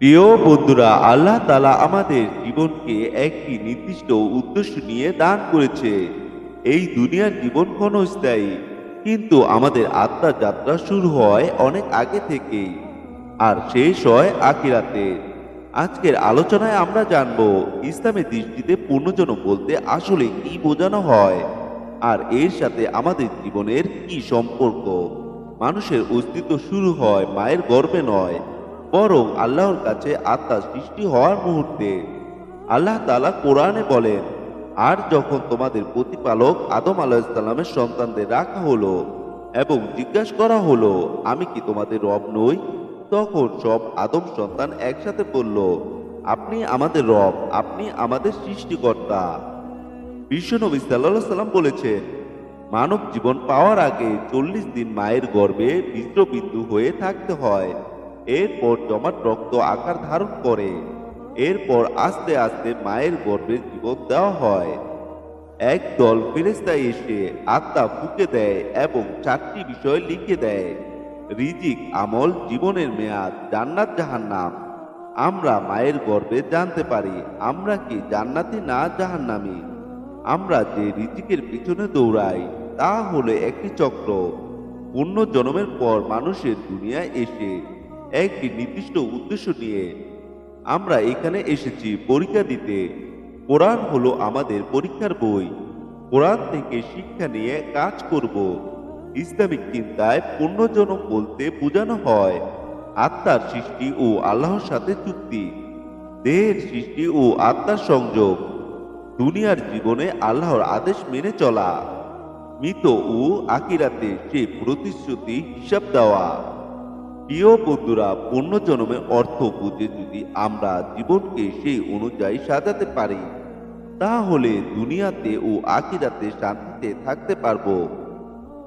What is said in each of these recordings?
প্রিয় বন্ধুরা, আল্লাহ তালা আমাদের জীবনকে একটি নির্দিষ্ট উদ্দেশ্য নিয়ে দান করেছে। এই দুনিয়ার জীবন ক্ষণস্থায়ী, কিন্তু আমাদের আত্মার যাত্রা শুরু হয় অনেক আগে থেকেই, আর শেষ হয় আকিরাতে আজকের আলোচনায় আমরা জানব ইসলামের দৃষ্টিতে পূর্ণজনম বলতে আসলে কি বোঝানো হয়, আর এর সাথে আমাদের জীবনের কি সম্পর্ক? মানুষের অস্তিত্ব শুরু হয় মায়ের গর্ভে নয় বরং আল্লাহর কাছে আত্মা সৃষ্টি হওয়ার মুহূর্তে আল্লাহ তালা কোরআনে বলেন, আর যখন তোমাদের প্রতিপালক আদম আলাহিসাল্লামের সন্তানদের রাখা হলো এবং জিজ্ঞাসা করা হলো, আমি কি তোমাদের রব নই তখন সব আদম সন্তান একসাথে বলল, আপনি আমাদের রব, আপনি আমাদের সৃষ্টিকর্তা। বিশ্বনবী সাল্লাহ সাল্লাম বলেছেন, মানব জীবন পাওয়ার আগে চল্লিশ দিন মায়ের গর্ভে বীজবিন্দু হয়ে থাকতে হয়। এরপর জমাট রক্ত আকার ধারণ করে। এরপর আস্তে আস্তে মায়ের গর্ভে জীবন দেওয়া হয়। এক দল ফেরেস্তা এসে আত্মা ফুকে দেয় এবং চারটি বিষয় লিখে দেয়। রিজিক, আমল, জীবনের মেয়াদ, জান্নাত, জাহান্নাম। আমরা মায়ের গর্ভে জানতে পারি, আমরা কি জান্নাতি না জাহান্নামী? আমরা যে রিজিকের পিছনে দৌড়াই, তা হলো একটি চক্র। পূর্ণ জন্মের পর মানুষের দুনিয়ায় এসে একটি নির্দিষ্ট উদ্দেশ্য নিয়ে আমরা এখানে এসেছি পরীক্ষা দিতে। কোরআন হলো আমাদের পরীক্ষার বই। কোরআন থেকে শিক্ষা নিয়ে কাজ করব। ইসলামিক চিন্তায় পুণ্যজনক বলতে বোঝানো হয়, আত্মার সৃষ্টি ও আল্লাহর সাথে চুক্তি, দেহের সৃষ্টি ও আত্মার সংযোগ, দুনিয়ার জীবনে আল্লাহর আদেশ মেনে চলা, মৃত ও আকিরাতে সে প্রতিশ্রুতি হিসাব দেওয়া। প্রিয় বন্ধুরা পুণ্যজন্মের অর্থ বুঝে যদি আমরা জীবনকে সেই অনুযায়ী সাজাতে পারি, তাহলে দুনিয়াতে ও আকিরাতে শান্তিতে থাকতে পারব।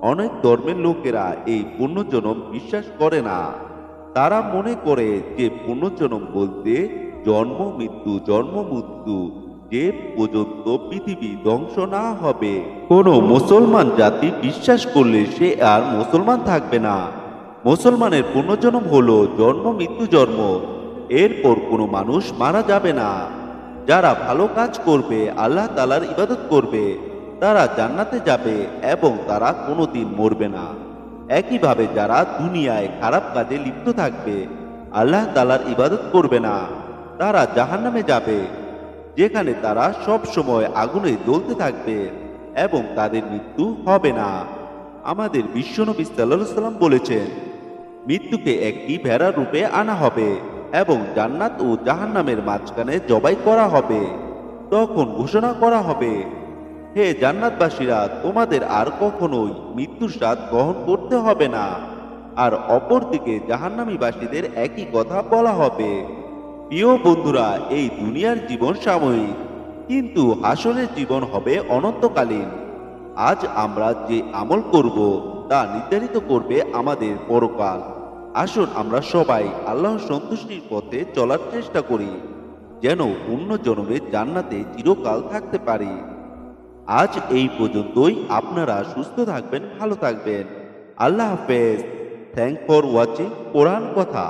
অনেক ধর্মের লোকেরা এই পুণ্যজনম বিশ্বাস করে না। তারা মনে করে যে পুণ্যজনম বলতে জন্ম, মৃত্যু জন্ম, মৃত্যু, যে পর্যন্ত পৃথিবী ধ্বংস না হবে। কোনো মুসলমান জাতি বিশ্বাস করলে সে আর মুসলমান থাকবে না। মুসলমানের পুনর্জন্ম হল জন্ম, মৃত্যু, জন্ম। এরপর কোনো মানুষ মারা যাবে না। যারা ভালো কাজ করবে, আল্লাহ তালার ইবাদত করবে, তারা জান্নাতে যাবে এবং তারা কোনোদিন মরবে না। একইভাবে যারা দুনিয়ায় খারাপ কাজে লিপ্ত থাকবে, আল্লাহ তালার ইবাদত করবে না। তারা জাহান্নামে যাবে, যেখানে তারা সব সময় আগুনে জ্বলতে থাকবে এবং তাদের মৃত্যু হবে না। আমাদের বিশ্বনবী সাল্লাহ সাল্লাম বলেছেন মৃত্যুকে একটি ভেড়া রূপে আনা হবে এবং জান্নাত ও জাহান্নামের মাঝখানে জবাই করা হবে। তখন ঘোষণা করা হবে, হে জান্নাতবাসীরা, তোমাদের আর কখনোই মৃত্যুর স্বাদ গ্রহণ করতে হবে না। আর অপরদিকে জাহান্নামীবাসীদের একই কথা বলা হবে, প্রিয় বন্ধুরা, এই দুনিয়ার জীবন সাময়িক, কিন্তু হাসনের জীবন হবে অনন্তকালীন। আজ আমরা যে আমল করব তা নির্ধারিত করবে আমাদের পরকাল। আসুন আমরা সবাই আল্লাহ সন্তুষ্টির পথে চলার চেষ্টা করি, যেন অন্য জন্মে জান্নাতে চিরকাল থাকতে পারি। আজ এই পর্যন্তই। আপনারা সুস্থ থাকবেন, ভালো থাকবেন। আল্লাহ হাফেজ। থ্যাংক ফর ওয়াচিং কোরআন কথা